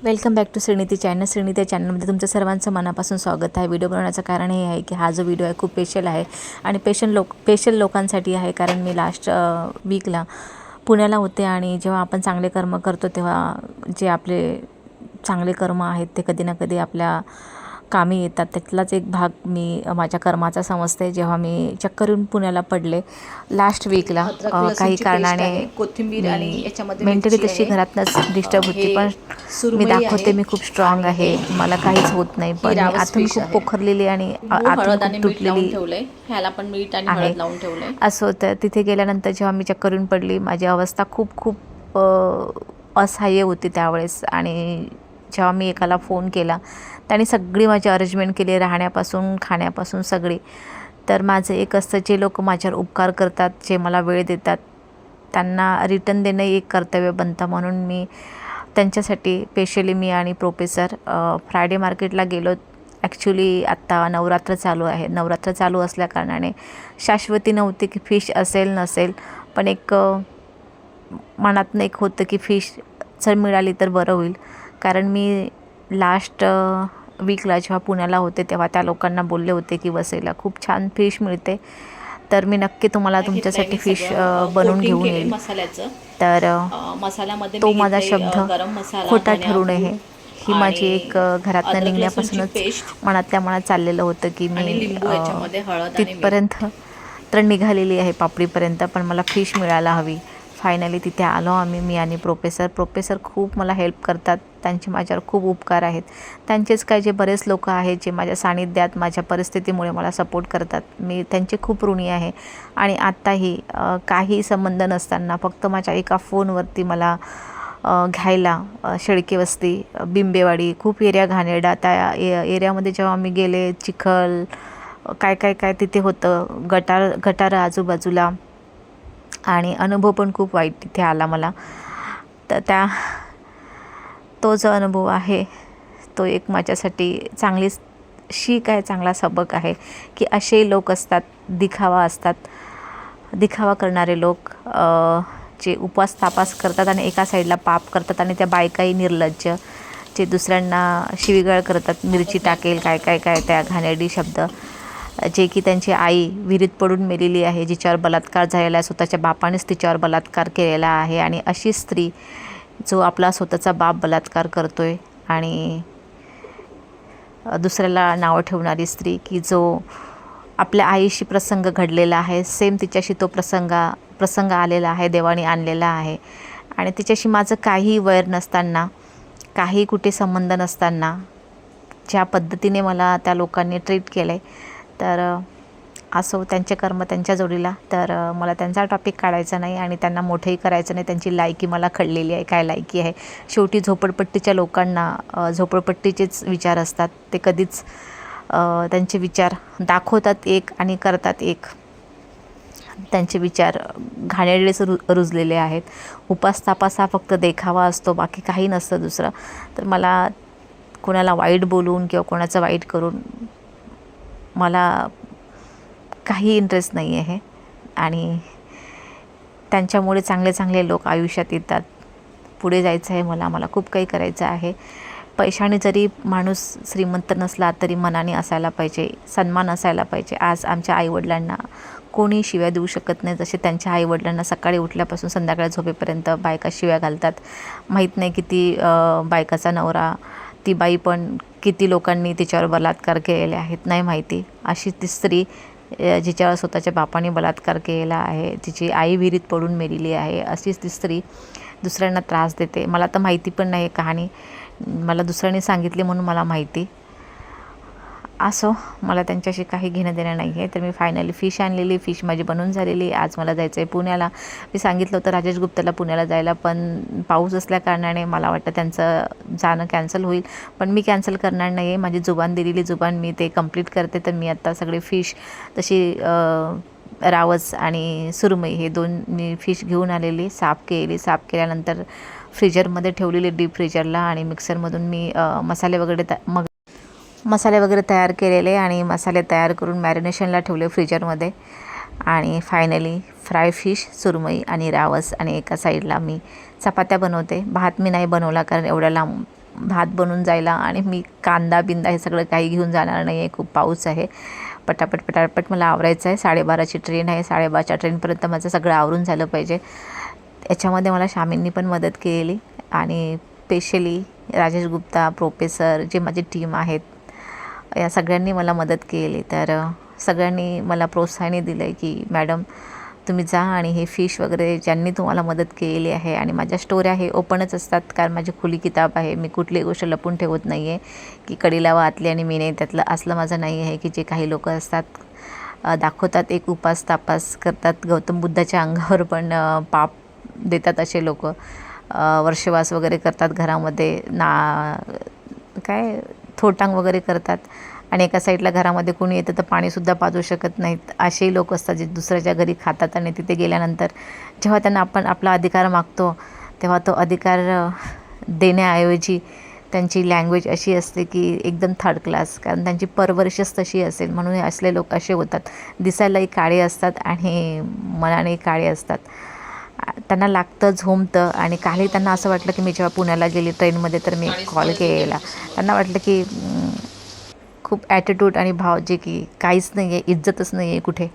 Welcome back to Shriniti channel. Shriniti चॅनलमध्ये तुमचं सर्वांचं मनापासून स्वागत आहे. व्हिडिओ बनवण्याचं कारण हे आहे की हा जो व्हिडिओ आहे खूप स्पेशल आहे आणि पेशंट लोक स्पेशल लोकांसाठी आहे कारण मी लास्ट वीकला पुण्याला होते आणि जेव्हा आपण चांगले कर्म करतो तेव्हा जे आपले चांगले कर्म आहेत ते कधी ना कधी आपल्या कामी येतात त्यातलाच एक भाग मी माझ्या कर्माचा समजते जेव्हा मी चक्कर येऊन पुण्याला पडले लास्ट वीकला काही कारणाने कोथिंबीर आणि याच्यामध्ये मेंटली तशी. घरातनंच डिस्टर्ब होती हे पण मी दाखवते. मी खूप स्ट्रॉंग आहे मला काहीच होत नाही पण रावस आतून खूप. पोखरलेली आणि आतून तुटलेली आहे. असं होतं तिथे गेल्यानंतर जेव्हा मी चक्कर येऊन पडली माझी अवस्था खूप खूप असहाय्य होती त्यावेळेस आणि जेव्हा मी एकाला फोन केला त्याने सगळी माझी अरेंजमेंट केली राहण्यापासून खाण्यापासून सगळी. तर माझं एक असतं जे लोक माझ्यावर उपकार करतात जे मला वेळ देतात त्यांना रिटर्न देणं एक कर्तव्य बनतं. म्हणून मी त्यांच्यासाठी स्पेशली मी आणि प्रोफेसर फ्रायडे मार्केटला गेलो. ॲक्च्युली आत्ता नवरात्र चालू आहे. नवरात्र चालू असल्याकारणाने शाश्वती नव्हती की फिश असेल नसेल. पण एक मनातनं एक होतं की फिश जर मिळाली तर बरं होईल. कारण मी लास्ट वीकला जेव्हा पुण्याला होते तेव्हा त्या लोकांना बोलले होते की वसईला खूप छान फिश मिळते. तर मी नक्की तुम्हाला तुमच्यासाठी फिश बनवून घेऊन येईल. तर मसाल्यामध्ये तो माझा शब्द खोटा ठरू नये. ही माझी एक घरातनं निघण्यापासूनच मनातल्या मनात चाललेलं होतं की मी. तिथपर्यंत तर निघालेली आहे पापडीपर्यंत पण मला फिश मिळायला हवी. फायनली तिथे आलो आम्ही मी आणि प्रोफेसर प्रोफेसर खूप मला हेल्प करतात. त्यांचे माझ्यावर खूप उपकार आहेत. त्यांचेच काय जे बरेच लोक आहेत जे माझ्या सानिध्यात माझ्या परिस्थितीमुळे मला सपोर्ट करतात. मी त्यांचे खूप ऋणी आहे. आणि आत्ताही काही संबंध नसताना फक्त माझ्या एका फोनवरती मला घ्यायला शेळके वस्ती बिंबेवाडी खूप एरिया घाणेरडा. त्या ए एरियामध्ये जेव्हा आम्ही गेले चिखल काय काय काय तिथे होतं गटार गटारं आजूबाजूला. आणि अनुभव पण खूप वाईट तिथे आला मला. तर त्या तो जो अनुभव आहे तो एक माझ्यासाठी चांगली शीख आहे चांगला सबक आहे की असे लोक असतात दिखावा असतात. दिखावा करणारे लोक जे उपवास तापास करतात आणि एका साईडला पाप करतात आणि त्या बायकाही निर्लज्ज जे दुसऱ्यांना शिवीगाळ करतात मिरची टाकेल काय काय काय त्या घाणेरडी शब्द. जे की त्यांची आई विहिरीत पडून मेलेली आहे जिच्यावर बलात्कार झालेला आहे स्वतःच्या बापानेच तिच्यावर बलात्कार केलेला आहे आणि अशी स्त्री जो आपला स्वतःचा बाप बलात्कार करतो आहे आणि दुसऱ्याला नावं ठेवणारी स्त्री की जो आपल्या आईशी प्रसंग घडलेला आहे सेम तिच्याशी तो प्रसंगा प्रसंग आलेला आहे देवाने आणलेला आहे. आणि तिच्याशी माझं काही वैर नसताना काही कुठे संबंध नसताना ज्या पद्धतीने मला त्या लोकांनी ट्रीट केलं आहे तर असो त्यांचे कर्म त्यांच्या जोडीला तर मला त्यांचा टॉपिक काढायचा नाही आणि त्यांना मोठंही करायचं नाही. त्यांची लायकी मला कळलेली आहे काय लायकी आहे. शेवटी झोपडपट्टीच्या लोकांना झोपडपट्टीचेच विचार असतात. ते कधीच त्यांचे विचार दाखवतात एक आणि करतात एक. त्यांचे विचार घाणेरडेच रु रुजलेले आहेत. उपास तापास हा फक्त देखावा असतो बाकी काही नसतं दुसरं. तर मला कोणाला वाईट बोलून किंवा कोणाचं वाईट करून मला काही इंटरेस्ट नाही आहे आणि त्यांच्यामुळे चांगले चांगले लोक आयुष्यात येतात. पुढे जायचं आहे मला मला खूप काही करायचं आहे. पैशाने जरी माणूस श्रीमंत नसला तरी मनाने असायला पाहिजे सन्मान असायला पाहिजे. आज आमच्या आईवडिलांना कोणी शिव्या देऊ शकत नाही. जसे त्यांच्या आईवडिलांना सकाळी उठल्यापासून संध्याकाळी झोपेपर्यंत बायका शिव्या घालतात. माहीत नाही किती बायकाचा नवरा ती बाई पण किती लोकांनी तिच्यावर बलात्कार केलेले आहेत नाही माहिती. अशी ती स्त्री जिच्यावर स्वतःच्या बापाने बलात्कार केलेला आहे तिची आई विहिरीत पडून मेलेली आहे अशीच ती स्त्री दुसऱ्यांना त्रास देते. मला तर माहिती पण नाही कहाणी. मला दुसऱ्यांनी सांगितली म्हणून मला माहिती. असो मला त्यांच्याशी काही घेणं देणं नाही आहे. तर मी फायनली फिश आणलेली फिश माझी बनवून झालेली. आज मला जायचं आहे पुण्याला. मी सांगितलं होतं राजेश गुप्ताला पुण्याला जायला पण पाऊस असल्याकारणाने मला वाटतं त्यांचं जाणं कॅन्सल होईल. पण मी कॅन्सल करणार नाही आहे माझी जुबान दिलेली जुबान मी ते कंप्लीट करते. तर मी आत्ता सगळे फिश तशी रावस आणि सुरमई हे दोन मी फिश घेऊन आलेली साफ केली साफ केल्यानंतर फ्रीजरमध्ये ठेवलेली डीप फ्रीजरला आणि मिक्सरमधून मी मसाले वगैरे मग मसाले वगैरे तयार केलेले आणि मसाले तयार करून मॅरिनेशनला ठेवले फ्रीजरमध्ये आणि फायनली फ्राय फिश सुरमई आणि रावस आणि एका साईडला मी चपात्या बनवते. भात मी नाही बनवला कारण एवढ्या लांब भात बनून जायला आणि मी कांदा बिंदा हे सगळं काही घेऊन जाणार नाही आहे खूप पाऊस आहे. पटापट पटापट मला आवरायचं आहे. साडेबाराची ट्रेन आहे. साडेबाराच्या ट्रेनपर्यंत माझं सगळं आवरून झालं पाहिजे. याच्यामध्ये मला शामींनी पण मदत केलेली आणि specially Rajesh Gupta professor J माझी टीम आहेत या सगळ्यांनी मला मदत केली. तर सगळ्यांनी मला प्रोत्साहनही दिलं आहे की मॅडम तुम्ही जा आणि हे फिश वगैरे ज्यांनी तुम्हाला मदत केलेली आहे आणि माझ्या स्टोऱ्या हे ओपनच असतात. कारण माझी खुली किताब आहे. मी कुठलीही गोष्ट लपून ठेवत नाही आहे की कडीला वाचली आणि मी नाही. त्यातलं असलं माझं नाही आहे की जे काही लोक असतात दाखवतात. एक उपास तापास करतात. गौतम बुद्धाच्या अंगावर पण पाप देतात असे लोक. वर्षवास वगैरे करतात घरामध्ये. ना काय? थोटांग वगैरे करतात. आणि एका साईडला घरामध्ये कोणी येतं तर पाणीसुद्धा पाजू शकत नाहीत. असेही लोक असतात जे दुसऱ्याच्या घरी खातात आणि तिथे गेल्यानंतर जेव्हा त्यांना आपण आपला अधिकार मागतो तेव्हा तो अधिकार देण्याऐवजी त्यांची लँग्वेज अशी असते की एकदम थर्ड क्लास कारण त्यांची परवरिशच तशी असेल. म्हणून असले लोक असे होतात. दिसायलाही काळे असतात आणि मनानेही काळे असतात. त्यांना लागतं झोमतं आणि कालही त्यांना असं वाटलं की मी जेव्हा पुण्याला गेली ट्रेनमध्ये तर मी कॉल केला. त्यांना वाटलं की खूप ॲटिट्यूड आणि भाव जे की काहीच नाही आहे इज्जतच नाही आहे कुठे.